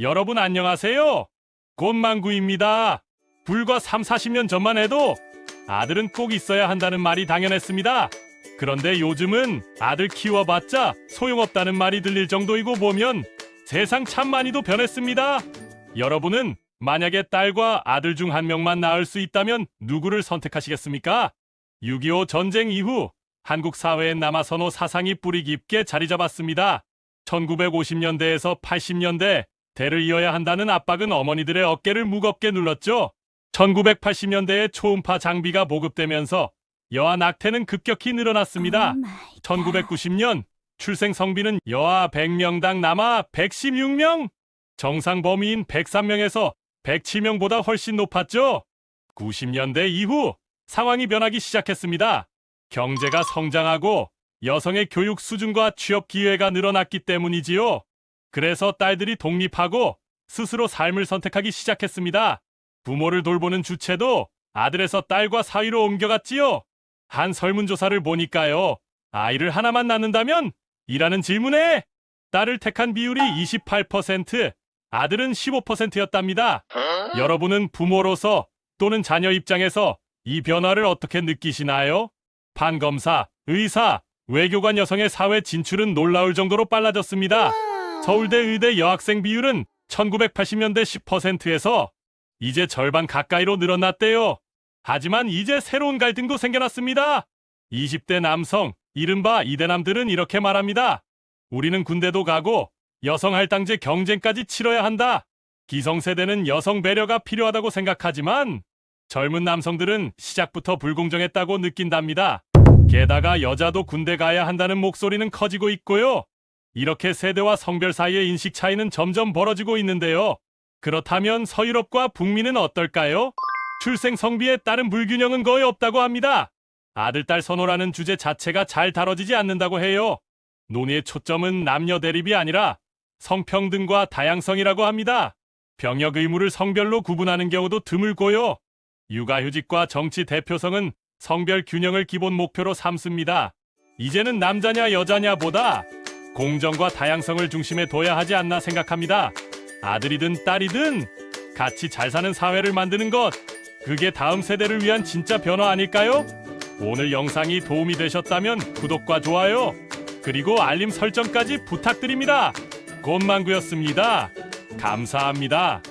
여러분 안녕하세요. 꽃망구입니다. 불과 3, 40년 전만 해도 아들은 꼭 있어야 한다는 말이 당연했습니다. 그런데 요즘은 아들 키워봤자 소용없다는 말이 들릴 정도이고 보면 세상 참 많이도 변했습니다. 여러분은 만약에 딸과 아들 중 한 명만 낳을 수 있다면 누구를 선택하시겠습니까? 6.25 전쟁 이후 한국 사회에 남아선호 사상이 뿌리 깊게 자리 잡았습니다. 1950년대에서 80년대 대를 이어야 한다는 압박은 어머니들의 어깨를 무겁게 눌렀죠. 1980년대에 초음파 장비가 보급되면서 여아 낙태는 급격히 늘어났습니다. Oh 1990년 출생 성비는 여아 100명당 남아 116명, 정상 범위인 103명에서 107명보다 훨씬 높았죠. 90년대 이후 상황이 변하기 시작했습니다. 경제가 성장하고 여성의 교육 수준과 취업 기회가 늘어났기 때문이지요. 그래서 딸들이 독립하고 스스로 삶을 선택하기 시작했습니다. 부모를 돌보는 주체도 아들에서 딸과 사위로 옮겨갔지요. 한 설문조사를 보니까요. 아이를 하나만 낳는다면? 이라는 질문에 딸을 택한 비율이 28%, 아들은 15%였답니다. 여러분은 부모로서 또는 자녀 입장에서 이 변화를 어떻게 느끼시나요? 판검사, 의사, 외교관 여성의 사회 진출은 놀라울 정도로 빨라졌습니다. 서울대 의대 여학생 비율은 1980년대 10%에서 이제 절반 가까이로 늘어났대요. 하지만 이제 새로운 갈등도 생겨났습니다. 20대 남성, 이른바 이대남들은 이렇게 말합니다. 우리는 군대도 가고 여성 할당제 경쟁까지 치러야 한다. 기성세대는 여성 배려가 필요하다고 생각하지만 젊은 남성들은 시작부터 불공정했다고 느낀답니다. 게다가 여자도 군대 가야 한다는 목소리는 커지고 있고요. 이렇게 세대와 성별 사이의 인식 차이는 점점 벌어지고 있는데요. 그렇다면 서유럽과 북미는 어떨까요? 출생 성비에 따른 불균형은 거의 없다고 합니다. 아들, 딸 선호라는 주제 자체가 잘 다뤄지지 않는다고 해요. 논의의 초점은 남녀 대립이 아니라 성평등과 다양성이라고 합니다. 병역 의무를 성별로 구분하는 경우도 드물고요. 육아휴직과 정치 대표성은 성별 균형을 기본 목표로 삼습니다. 이제는 남자냐 여자냐보다 공정과 다양성을 중심에 둬야 하지 않나 생각합니다. 아들이든 딸이든 같이 잘 사는 사회를 만드는 것, 그게 다음 세대를 위한 진짜 변화 아닐까요? 오늘 영상이 도움이 되셨다면 구독과 좋아요, 그리고 알림 설정까지 부탁드립니다. 곰망구였습니다. 감사합니다.